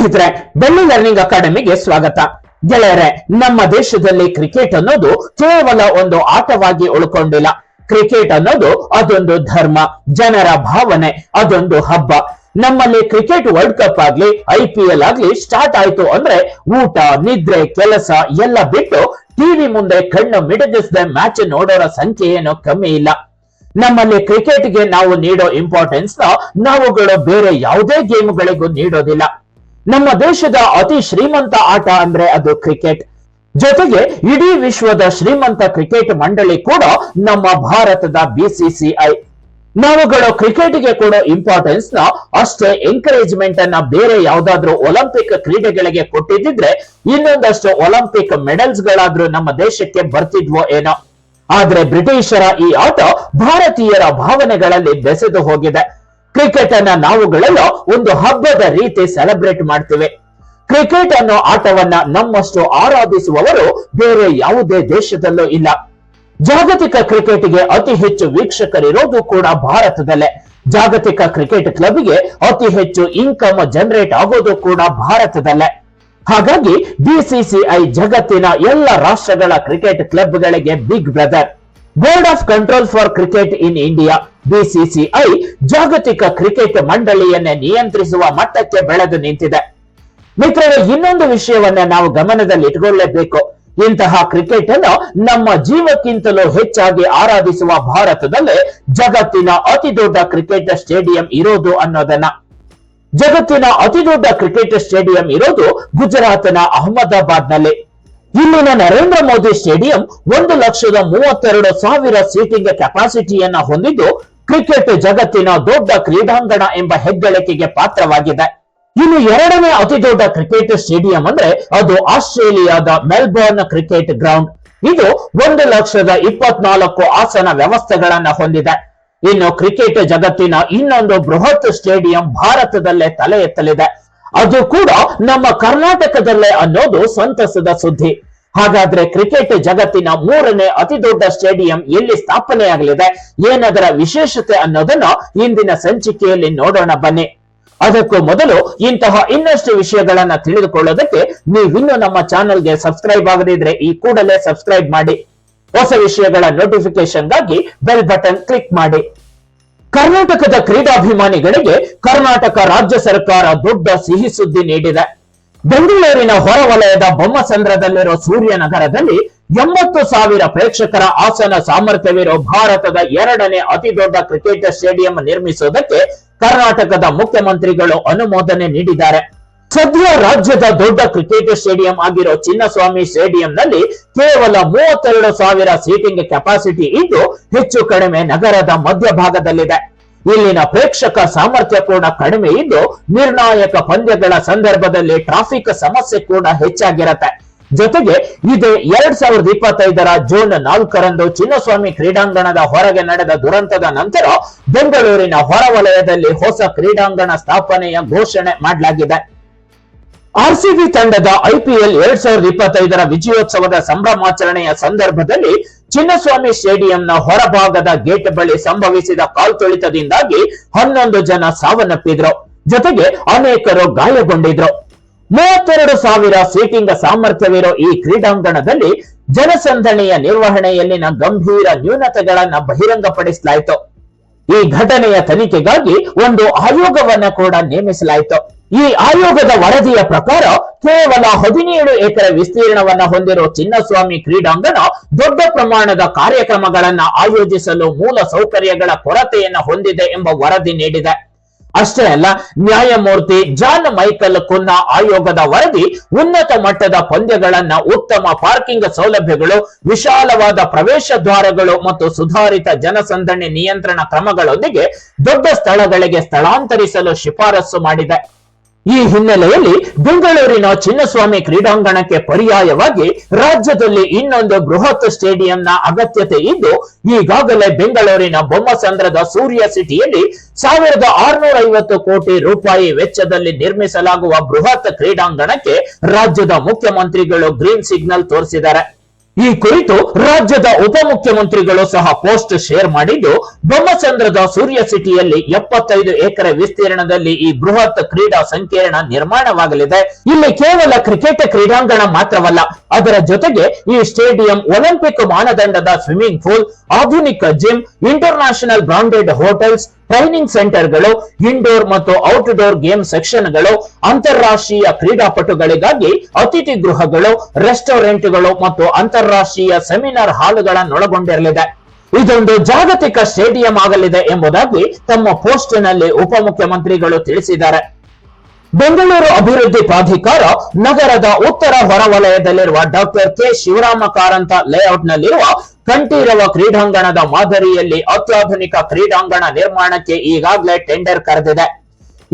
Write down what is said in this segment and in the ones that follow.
ಸ್ನೇಹಿತರೆ, ಬೆಳ್ಳಿ ಲರ್ನಿಂಗ್ ಅಕಾಡೆಮಿಗೆ ಸ್ವಾಗತ. ಗೆಳೆಯರೆ, ನಮ್ಮ ದೇಶದಲ್ಲಿ ಕ್ರಿಕೆಟ್ ಅನ್ನೋದು ಕೇವಲ ಒಂದು ಆಟವಾಗಿ ಉಳ್ಕೊಂಡಿಲ್ಲ. ಕ್ರಿಕೆಟ್ ಅನ್ನೋದು ಅದೊಂದು ಧರ್ಮ, ಜನರ ಭಾವನೆ, ಅದೊಂದು ಹಬ್ಬ. ನಮ್ಮಲ್ಲಿ ಕ್ರಿಕೆಟ್ ವರ್ಲ್ಡ್ ಕಪ್ ಆಗ್ಲಿ ಐ ಪಿ ಎಲ್ ಆಗ್ಲಿ ಸ್ಟಾರ್ಟ್ ಆಯ್ತು ಅಂದ್ರೆ ಊಟ, ನಿದ್ರೆ, ಕೆಲಸ ಎಲ್ಲ ಬಿಟ್ಟು ಟಿವಿ ಮುಂದೆ ಕಣ್ಣು ಮಿಡಗಿಸದೆ ಮ್ಯಾಚ್ ನೋಡೋರ ಸಂಖ್ಯೆ ಏನೋ ಕಮ್ಮಿ ಇಲ್ಲ. ನಮ್ಮಲ್ಲಿ ಕ್ರಿಕೆಟ್ಗೆ ನಾವು ನೀಡೋ ಇಂಪಾರ್ಟೆನ್ಸ್ನ ನಾವುಗಳು ಬೇರೆ ಯಾವುದೇ ಗೇಮ್ಗಳಿಗೂ ನೀಡೋದಿಲ್ಲ. ನಮ್ಮ ದೇಶದ ಅತಿ ಶ್ರೀಮಂತ ಆಟ ಅಂದ್ರೆ ಅದು ಕ್ರಿಕೆಟ್. ಜೊತೆಗೆ ಇಡೀ ವಿಶ್ವದ ಶ್ರೀಮಂತ ಕ್ರಿಕೆಟ್ ಮಂಡಳಿ ಕೂಡ ನಮ್ಮ ಭಾರತದ ಬಿಸಿಸಿಐ ನಾವುಗಳು ಕ್ರಿಕೆಟ್ಗೆ ಕೊಡೋ ಇಂಪಾರ್ಟೆನ್ಸ್ನ ಅಷ್ಟೇ ಎಂಕರೇಜ್ಮೆಂಟ್ ಅನ್ನ ಬೇರೆ ಯಾವ್ದಾದ್ರು ಒಲಿಂಪಿಕ್ ಕ್ರೀಡೆಗಳಿಗೆ ಕೊಟ್ಟಿದ್ರೆ ಇನ್ನೊಂದಷ್ಟು ಒಲಿಂಪಿಕ್ ಮೆಡಲ್ಸ್ ಗಳಾದ್ರೂ ನಮ್ಮ ದೇಶಕ್ಕೆ ಬರ್ತಿದ್ವೋ ಏನೋ. ಆದ್ರೆ ಬ್ರಿಟಿಷರ ಈ ಆಟ ಭಾರತೀಯರ ಭಾವನೆಗಳಲ್ಲಿ ಬೆಸೆದು ಹೋಗಿದೆ. ಕ್ರಿಕೆಟ್ ಅನ್ನ ನಾವುಗಳಲ್ಲೂ ಒಂದು ಹಬ್ಬದ ರೀತಿ ಸೆಲೆಬ್ರೇಟ್ ಮಾಡ್ತೇವೆ. ಕ್ರಿಕೆಟ್ ಅನ್ನೋ ಆಟವನ್ನ ನಮ್ಮಷ್ಟು ಆರಾಧಿಸುವವರು ಬೇರೆ ಯಾವುದೇ ದೇಶದಲ್ಲೂ ಇಲ್ಲ. ಜಾಗತಿಕ ಕ್ರಿಕೆಟ್ಗೆ ಅತಿ ಹೆಚ್ಚು ವೀಕ್ಷಕರಿರೋದು ಕೂಡ ಭಾರತದಲ್ಲೇ. ಜಾಗತಿಕ ಕ್ರಿಕೆಟ್ ಕ್ಲಬ್ಗೆ ಅತಿ ಹೆಚ್ಚು ಇನ್ಕಮ್ ಜನರೇಟ್ ಆಗೋದು ಕೂಡ ಭಾರತದಲ್ಲೇ. ಹಾಗಾಗಿ ಬಿಸಿಸಿಐ ಜಗತ್ತಿನ ಎಲ್ಲ ರಾಷ್ಟ್ರಗಳ cricket ಕ್ಲಬ್ಗಳಿಗೆ big brother board of control for cricket in India BCCI ಜಾಗತಿಕ ಕ್ರಿಕೆಟ್ ಮಂಡಳಿಯನ್ನೇ ನಿಯಂತ್ರಿಸುವ ಮಟ್ಟಕ್ಕೆ ಬೆಳೆದು ನಿಂತಿದೆ. ಮಿತ್ರರು, ಇನ್ನೊಂದು ವಿಷಯವನ್ನ ನಾವು ಗಮನದಲ್ಲಿ ಇಟ್ಕೊಳ್ಳೇಬೇಕು. ಇಂತಹ ಕ್ರಿಕೆಟ್ ಅನ್ನು ನಮ್ಮ ಜೀವಕ್ಕಿಂತಲೂ ಹೆಚ್ಚಾಗಿ ಆರಾಧಿಸುವ ಭಾರತದಲ್ಲಿ ಜಗತ್ತಿನ ಅತಿ ದೊಡ್ಡ ಕ್ರಿಕೆಟ್ ಸ್ಟೇಡಿಯಂ ಇರೋದು ಅನ್ನೋದನ್ನ. ಜಗತ್ತಿನ ಅತಿ ದೊಡ್ಡ ಕ್ರಿಕೆಟ್ ಸ್ಟೇಡಿಯಂ ಇರೋದು ಗುಜರಾತ್ನ ಅಹಮದಾಬಾದ್ನಲ್ಲಿ ಇಲ್ಲಿನ ನರೇಂದ್ರ ಮೋದಿ ಸ್ಟೇಡಿಯಂ ಒಂದು ಲಕ್ಷದ ಮೂವತ್ತೆರಡು ಸಾವಿರ ಸೀಟಿಂಗ್ ಕೆಪಾಸಿಟಿಯನ್ನ ಹೊಂದಿದ್ದು ಕ್ರಿಕೆಟ್ ಜಗತ್ತಿನ ದೊಡ್ಡ ಕ್ರೀಡಾಂಗಣ ಎಂಬ ಹೆಗ್ಗಳಿಕೆಗೆ ಪಾತ್ರವಾಗಿದೆ. ಇನ್ನು ಎರಡನೇ ಅತಿ ದೊಡ್ಡ ಕ್ರಿಕೆಟ್ ಸ್ಟೇಡಿಯಂ ಅಂದ್ರೆ ಅದು ಆಸ್ಟ್ರೇಲಿಯಾದ ಮೆಲ್ಬೋರ್ನ್ ಕ್ರಿಕೆಟ್ ಗ್ರೌಂಡ್. ಇದು ಒಂದು ಲಕ್ಷದ ಇಪ್ಪತ್ನಾಲ್ಕು ಆಸನ ವ್ಯವಸ್ಥೆಗಳನ್ನ ಹೊಂದಿದೆ. ಇನ್ನು ಕ್ರಿಕೆಟ್ ಜಗತ್ತಿನ ಇನ್ನೊಂದು ಬೃಹತ್ ಸ್ಟೇಡಿಯಂ ಭಾರತದಲ್ಲೇ ತಲೆ ಎತ್ತಲಿದೆ. ಅದು ಕೂಡ ನಮ್ಮ ಕರ್ನಾಟಕದಲ್ಲೇ ಅನ್ನೋದು ಸಂತಸದ ಸುದ್ದಿ. ಹಾಗಾದ್ರೆ ಕ್ರಿಕೆಟ್ ಜಗತ್ತಿನ ಮೂರನೇ ಅತಿ ದೊಡ್ಡ ಸ್ಟೇಡಿಯಂ ಎಲ್ಲಿ ಸ್ಥಾಪನೆಯಾಗಲಿದೆ? ಏನದರ ವಿಶೇಷತೆ ಅನ್ನೋದನ್ನ ಇಂದಿನ ಸಂಚಿಕೆಯಲ್ಲಿ ನೋಡೋಣ ಬನ್ನಿ. ಅದಕ್ಕೂ ಮೊದಲು ಇಂತಹ ಇನ್ನಷ್ಟು ವಿಷಯಗಳನ್ನ ತಿಳಿದುಕೊಳ್ಳೋದಕ್ಕೆ ನೀವಿನ್ನೂ ನಮ್ಮ ಚಾನೆಲ್ಗೆ ಸಬ್ಸ್ಕ್ರೈಬ್ ಆಗದಿದ್ರೆ ಈ ಕೂಡಲೇ ಸಬ್ಸ್ಕ್ರೈಬ್ ಮಾಡಿ. ಹೊಸ ವಿಷಯಗಳ ನೋಟಿಫಿಕೇಶನ್ಗಾಗಿ ಬೆಲ್ ಬಟನ್ ಕ್ಲಿಕ್ ಮಾಡಿ. ಕರ್ನಾಟಕದ ಕ್ರೀಡಾಭಿಮಾನಿಗಳಿಗೆ ಕರ್ನಾಟಕ ರಾಜ್ಯ ಸರ್ಕಾರ ದೊಡ್ಡ ಸಿಹಿ ಸುದ್ದಿ ನೀಡಿದೆ. ಬೆಂಗಳೂರಿನ ಹೊರವಲಯದ ಬೊಮ್ಮಸಂದ್ರದಲ್ಲಿರೋ ಸೂರ್ಯನಗರದಲ್ಲಿ ಎಂಬತ್ತು ಸಾವಿರ ಪ್ರೇಕ್ಷಕರ ಆಸನ ಸಾಮರ್ಥ್ಯವಿರೋ ಭಾರತದ ಎರಡನೇ ಅತಿ ದೊಡ್ಡ ಕ್ರಿಕೆಟ್ ಸ್ಟೇಡಿಯಂ ನಿರ್ಮಿಸುವುದಕ್ಕೆ ಕರ್ನಾಟಕದ ಮುಖ್ಯಮಂತ್ರಿಗಳು ಅನುಮೋದನೆ ನೀಡಿದ್ದಾರೆ. ಸದ್ಯ ರಾಜ್ಯದ ದೊಡ್ಡ ಕ್ರಿಕೆಟ್ ಸ್ಟೇಡಿಯಂ ಆಗಿರೋ ಚಿನ್ನಸ್ವಾಮಿ ಸ್ಟೇಡಿಯಂನಲ್ಲಿ ಕೇವಲ ಮೂವತ್ತೆರಡು ಸಾವಿರ ಸೀಟಿಂಗ್ ಕೆಪಾಸಿಟಿ ಇದ್ದು ಹೆಚ್ಚು ಕಡಿಮೆ ನಗರದ ಮಧ್ಯಭಾಗದಲ್ಲಿದೆ. ಇಲ್ಲಿನ ಪ್ರೇಕ್ಷಕ ಸಾಮರ್ಥ್ಯ ಕೂಡ ಕಡಿಮೆ ಇದ್ದು ನಿರ್ಣಾಯಕ ಪಂದ್ಯಗಳ ಸಂದರ್ಭದಲ್ಲಿ ಟ್ರಾಫಿಕ್ ಸಮಸ್ಯೆ ಕೂಡ ಹೆಚ್ಚಾಗಿರತ್ತೆ. ಜೊತೆಗೆ ಇದೇ ಎರಡ್ ಸಾವಿರದ ಇಪ್ಪತ್ತೈದರ ಜೂನ್ ನಾಲ್ಕರಂದು ಚಿನ್ನಸ್ವಾಮಿ ಕ್ರೀಡಾಂಗಣದ ಹೊರಗೆ ನಡೆದ ದುರಂತದ ನಂತರ ಬೆಂಗಳೂರಿನ ಹೊರವಲಯದಲ್ಲಿ ಹೊಸ ಕ್ರೀಡಾಂಗಣ ಸ್ಥಾಪನೆಯ ಘೋಷಣೆ ಮಾಡಲಾಗಿದೆ. ಆರ್ಸಿಬಿ ತಂಡದ ಐಪಿಎಲ್ ಎರಡ್ ಸಾವಿರದ ಇಪ್ಪತ್ತೈದರ ವಿಜಯೋತ್ಸವದ ಸಂಭ್ರಮಾಚರಣೆಯ ಸಂದರ್ಭದಲ್ಲಿ ಚಿನ್ನಸ್ವಾಮಿ ಸ್ಟೇಡಿಯಂನ ಹೊರಭಾಗದ ಗೇಟ್ ಬಳಿ ಸಂಭವಿಸಿದ ಕಾಲ್ತುಳಿತದಿಂದಾಗಿ ಹನ್ನೊಂದು ಜನ ಸಾವನ್ನಪ್ಪಿದ್ರು. ಜೊತೆಗೆ ಅನೇಕರು ಗಾಯಗೊಂಡಿದ್ರು. ಮೂವತ್ತೆರಡು ಸಾವಿರ ಸೀಟಿಂಗ್ ಸಾಮರ್ಥ್ಯವಿರೋ ಈ ಕ್ರೀಡಾಂಗಣದಲ್ಲಿ ಜನಸಂದಣಿಯ ನಿರ್ವಹಣೆಯಲ್ಲಿನ ಗಂಭೀರ ನ್ಯೂನತೆಗಳನ್ನ ಬಹಿರಂಗಪಡಿಸಲಾಯಿತು. ಈ ಘಟನೆಯ ತನಿಖೆಗಾಗಿ ಒಂದು ಆಯೋಗವನ್ನ ಕೂಡ ನೇಮಿಸಲಾಯಿತು. ಈ ಆಯೋಗದ ವರದಿಯ ಪ್ರಕಾರ ಕೇವಲ ಹದಿನೇಳು ಎಕರೆ ವಿಸ್ತೀರ್ಣವನ್ನ ಹೊಂದಿರುವ ಚಿನ್ನಸ್ವಾಮಿ ಕ್ರೀಡಾಂಗಣ ದೊಡ್ಡ ಪ್ರಮಾಣದ ಕಾರ್ಯಕ್ರಮಗಳನ್ನ ಆಯೋಜಿಸಲು ಮೂಲ ಸೌಕರ್ಯಗಳ ಕೊರತೆಯನ್ನು ಹೊಂದಿದೆ ಎಂಬ ವರದಿ ನೀಡಿದೆ. ಅಷ್ಟೇ ಅಲ್ಲ, ನ್ಯಾಯಮೂರ್ತಿ ಜಾನ್ ಮೈಕಲ್ ಕುನ್ನ ಆಯೋಗದ ವರದಿ ಉನ್ನತ ಮಟ್ಟದ ಪಂದ್ಯಗಳನ್ನ ಉತ್ತಮ ಪಾರ್ಕಿಂಗ್ ಸೌಲಭ್ಯಗಳು, ವಿಶಾಲವಾದ ಪ್ರವೇಶ ದ್ವಾರಗಳು ಮತ್ತು ಸುಧಾರಿತ ಜನಸಂದಣಿ ನಿಯಂತ್ರಣ ಕ್ರಮಗಳೊಂದಿಗೆ ದೊಡ್ಡ ಸ್ಥಳಗಳಿಗೆ ಸ್ಥಳಾಂತರಿಸಲು ಶಿಫಾರಸು ಮಾಡಿದೆ. ಈ ಹಿನ್ನೆಲೆಯಲ್ಲಿ ಬೆಂಗಳೂರಿನ ಚಿನ್ನಸ್ವಾಮಿ ಕ್ರೀಡಾಂಗಣಕ್ಕೆ ಪರ್ಯಾಯವಾಗಿ ರಾಜ್ಯದಲ್ಲಿ ಇನ್ನೊಂದು ಬೃಹತ್ ಸ್ಟೇಡಿಯಂನ ಅಗತ್ಯತೆ ಇದ್ದು, ಈಗಾಗಲೇ ಬೆಂಗಳೂರಿನ ಬೊಮ್ಮಸಂದ್ರದ ಸೂರ್ಯ ಸಿಟಿಯಲ್ಲಿ ಸಾವಿರದ ಆರುನೂರ ಐವತ್ತು ಕೋಟಿ ರೂಪಾಯಿ ವೆಚ್ಚದಲ್ಲಿ ನಿರ್ಮಿಸಲಾಗುವ ಬೃಹತ್ ಕ್ರೀಡಾಂಗಣಕ್ಕೆ ರಾಜ್ಯದ ಮುಖ್ಯಮಂತ್ರಿಗಳು ಗ್ರೀನ್ ಸಿಗ್ನಲ್ ತೋರಿಸಿದ್ದಾರೆ. ಈ ಕುರಿತು ರಾಜ್ಯದ ಉಪಮುಖ್ಯಮಂತ್ರಿಗಳು ಸಹ ಪೋಸ್ಟ್ ಶೇರ್ ಮಾಡಿದ್ದು, ಬ್ರಹ್ಮಚಂದ್ರದ ಸೂರ್ಯ ಸಿಟಿಯಲ್ಲಿ ಎಪ್ಪತ್ತೈದು ಎಕರೆ ವಿಸ್ತೀರ್ಣದಲ್ಲಿ ಈ ಬೃಹತ್ ಕ್ರೀಡಾ ಸಂಕೀರ್ಣ ನಿರ್ಮಾಣವಾಗಲಿದೆ. ಇಲ್ಲಿ ಕೇವಲ ಕ್ರಿಕೆಟ್ ಕ್ರೀಡಾಂಗಣ ಮಾತ್ರವಲ್ಲ, ಅದರ ಜೊತೆಗೆ ಈ ಸ್ಟೇಡಿಯಂ ಒಲಿಂಪಿಕ್ ಮಾನದಂಡದ ಸ್ವಿಮ್ಮಿಂಗ್ ಪೂಲ್, ಆಧುನಿಕ gym, international branded hotels training ಸೆಂಟರ್ಗಳು indoor ಮತ್ತು ಔಟ್ಡೋರ್ ಗೇಮ್ ಸೆಕ್ಷನ್ಗಳು ಅಂತಾರಾಷ್ಟ್ರೀಯ ಕ್ರೀಡಾಪಟುಗಳಿಗಾಗಿ ಅತಿಥಿ ಗೃಹಗಳು ರೆಸ್ಟೋರೆಂಟ್ಗಳು ಮತ್ತು ಅಂತಾರಾಷ್ಟ್ರೀಯ ಸೆಮಿನಾರ್ ಹಾಲುಗಳನ್ನೊಳಗೊಂಡಿರಲಿದೆ ಇದೊಂದು ಜಾಗತಿಕ ಸ್ಟೇಡಿಯಂ ಆಗಲಿದೆ ಎಂಬುದಾಗಿ ತಮ್ಮ ಪೋಸ್ಟ್ನಲ್ಲಿ ಉಪಮುಖ್ಯಮಂತ್ರಿಗಳು ತಿಳಿಸಿದ್ದಾರೆ. ಬೆಂಗಳೂರು ಅಭಿವೃದ್ಧಿ ಪ್ರಾಧಿಕಾರ ನಗರದ ಉತ್ತರ ಹೊರವಲಯದಲ್ಲಿರುವ ಡಾಕ್ಟರ್ ಕೆ. ಶಿವರಾಮ ಕಾರಂತ ಲೇಔಟ್ನಲ್ಲಿರುವ ಕಂಠೀರವ ಕ್ರೀಡಾಂಗಣದ ಮಾದರಿಯಲ್ಲಿ ಅತ್ಯಾಧುನಿಕ ಕ್ರೀಡಾಂಗಣ ನಿರ್ಮಾಣಕ್ಕೆ ಈಗಾಗಲೇ ಟೆಂಡರ್ ಕರೆದಿದೆ.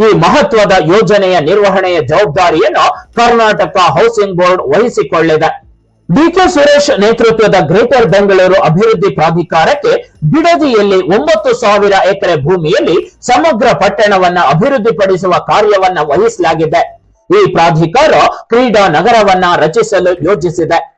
ಈ ಮಹತ್ವದ ಯೋಜನೆಯ ನಿರ್ವಹಣೆಯ ಜವಾಬ್ದಾರಿಯನ್ನು ಕರ್ನಾಟಕ ಹೌಸಿಂಗ್ ಬೋರ್ಡ್ ವಹಿಸಿಕೊಳ್ಳಿದೆ. ಡಿಕೆ ಸುರೇಶ್ ನೇತೃತ್ವದ ಗ್ರೇಟರ್ ಬೆಂಗಳೂರು ಅಭಿವೃದ್ಧಿ ಪ್ರಾಧಿಕಾರಕ್ಕೆ ಬಿಡದಿಯಲ್ಲಿ ಒಂಬತ್ತು ಸಾವಿರ ಎಕರೆ ಭೂಮಿಯಲ್ಲಿ ಸಮಗ್ರ ಪಟ್ಟಣವನ್ನ ಅಭಿವೃದ್ಧಿಪಡಿಸುವ ಕಾರ್ಯವನ್ನ ವಹಿಸಲಾಗಿದೆ. ಈ ಪ್ರಾಧಿಕಾರ ಕ್ರೀಡಾ ನಗರವನ್ನ ರಚಿಸಲು ಯೋಜಿಸಿದೆ.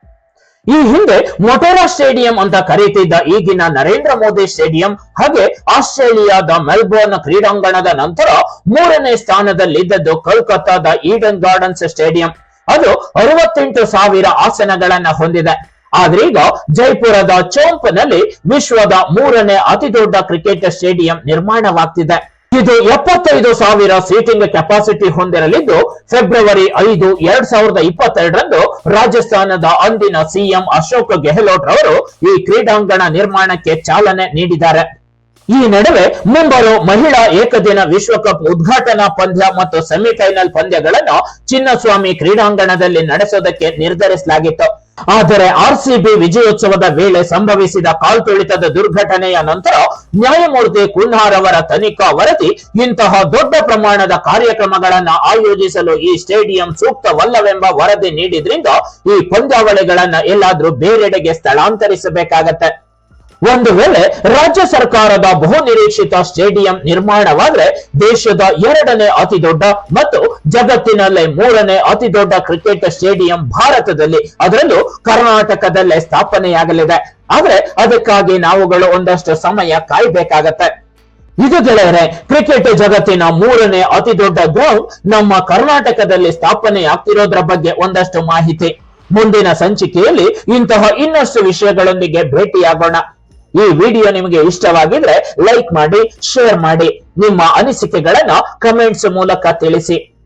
ಈ ಹಿಂದೆ ಮೊಟೋರಾ ಸ್ಟೇಡಿಯಂ ಅಂತ ಕರೀತಿದ್ದ ಈಗಿನ ನರೇಂದ್ರ ಮೋದಿ ಸ್ಟೇಡಿಯಂ ಹಾಗೆ ಆಸ್ಟ್ರೇಲಿಯಾದ ಮೆಲ್ಬೋರ್ನ್ ಕ್ರೀಡಾಂಗಣದ ನಂತರ ಮೂರನೇ ಸ್ಥಾನದಲ್ಲಿದ್ದದ್ದು ಕೋಲ್ಕತ್ತಾದ ಈಡನ್ ಗಾರ್ಡನ್ಸ್ ಸ್ಟೇಡಿಯಂ. ಅದು ಅರವತ್ತೆಂಟು ಸಾವಿರ ಆಸನಗಳನ್ನ ಹೊಂದಿದೆ. ಆದ್ರೀಗ ಜೈಪುರದ ಚೋಂಪ್ನಲ್ಲಿ ವಿಶ್ವದ ಮೂರನೇ ಅತಿ ದೊಡ್ಡ ಕ್ರಿಕೆಟ್ ಸ್ಟೇಡಿಯಂ ನಿರ್ಮಾಣವಾಗ್ತಿದೆ. ಇದು ಎಪ್ಪತ್ತೈದು ಸಾವಿರ ಸೀಟಿಂಗ್ ಕೆಪಾಸಿಟಿ ಹೊಂದಿರಲಿದ್ದು, ಫೆಬ್ರವರಿ ಐದು ಎರಡ್ ಸಾವಿರದ ಇಪ್ಪತ್ತೆರಡರಂದು ರಾಜಸ್ಥಾನದ ಅಂದಿನ ಸಿಎಂ ಅಶೋಕ್ ಗೆಹ್ಲೋಟ್ ಅವರು ಈ ಕ್ರೀಡಾಂಗಣ ನಿರ್ಮಾಣಕ್ಕೆ ಚಾಲನೆ ನೀಡಿದ್ದಾರೆ. ಈ ನಡುವೆ ಮುಂಬರುವ ಮಹಿಳಾ ಏಕದಿನ ವಿಶ್ವಕಪ್ ಉದ್ಘಾಟನಾ ಪಂದ್ಯ ಮತ್ತು ಸೆಮಿಫೈನಲ್ ಪಂದ್ಯಗಳನ್ನು ಚಿನ್ನಸ್ವಾಮಿ ಕ್ರೀಡಾಂಗಣದಲ್ಲಿ ನಡೆಸೋದಕ್ಕೆ ನಿರ್ಧರಿಸಲಾಗಿತ್ತು. ಆದರೆ ಆರ್ಸಿಬಿ ವಿಜಯೋತ್ಸವದ ವೇಳೆ ಸಂಭವಿಸಿದ ಕಾಲ್ತುಳಿತದ ದುರ್ಘಟನೆಯ ನಂತರ ನ್ಯಾಯಮೂರ್ತಿ ಕುಲ್ಹಾರ್ ಅವರ ತನಿಖಾ ವರದಿ ಇಂತಹ ದೊಡ್ಡ ಪ್ರಮಾಣದ ಕಾರ್ಯಕ್ರಮಗಳನ್ನು ಆಯೋಜಿಸಲು ಈ ಸ್ಟೇಡಿಯಂ ಸೂಕ್ತವಲ್ಲವೆಂಬ ವರದಿ ನೀಡಿದ್ರಿಂದ ಈ ಪಂದ್ಯಾವಳಿಗಳನ್ನ ಎಲ್ಲಾದ್ರೂ ಬೇರೆಡೆಗೆ ಸ್ಥಳಾಂತರಿಸಬೇಕಾಗತ್ತೆ. ಒಂದು ವೇಳೆ ರಾಜ್ಯ ಸರ್ಕಾರದ ಬಹು ನಿರೀಕ್ಷಿತ ಸ್ಟೇಡಿಯಂ ನಿರ್ಮಾಣವಾದ್ರೆ ದೇಶದ ಎರಡನೇ ಅತಿ ದೊಡ್ಡ ಮತ್ತು ಜಗತ್ತಿನಲ್ಲೇ ಮೂರನೇ ಅತಿ ದೊಡ್ಡ ಕ್ರಿಕೆಟ್ ಸ್ಟೇಡಿಯಂ ಭಾರತದಲ್ಲಿ. ಅದರಲ್ಲೂ ಕರ್ನಾಟಕದಲ್ಲೇ ಸ್ಥಾಪನೆಯಾಗಲಿದೆ. ಆದ್ರೆ ಅದಕ್ಕಾಗಿ ನಾವುಗಳು ಒಂದಷ್ಟು ಸಮಯ ಕಾಯ್ಬೇಕಾಗತ್ತೆ. ಇದು ಗೆಳೆಯರೆ ಕ್ರಿಕೆಟ್ ಜಗತ್ತಿನ ಮೂರನೇ ಅತಿ ದೊಡ್ಡ ಗ್ರೌಂಡ್ ನಮ್ಮ ಕರ್ನಾಟಕದಲ್ಲಿ ಸ್ಥಾಪನೆ ಆಗ್ತಿರೋದ್ರ ಬಗ್ಗೆ ಒಂದಷ್ಟು ಮಾಹಿತಿ. ಮುಂದಿನ ಸಂಚಿಕೆಯಲ್ಲಿ ಇಂತಹ ಇನ್ನಷ್ಟು ವಿಷಯಗಳೊಂದಿಗೆ ಭೇಟಿಯಾಗೋಣ. ಈ ವಿಡಿಯೋ ನಿಮಗೆ ಇಷ್ಟವಾಗಿದ್ರೆ ಲೈಕ್ ಮಾಡಿ, ಶೇರ್ ಮಾಡಿ. ನಿಮ್ಮ ಅನಿಸಿಕೆಗಳನ್ನ ಕಮೆಂಟ್ಸ್ ಮೂಲಕ ತಿಳಿಸಿ.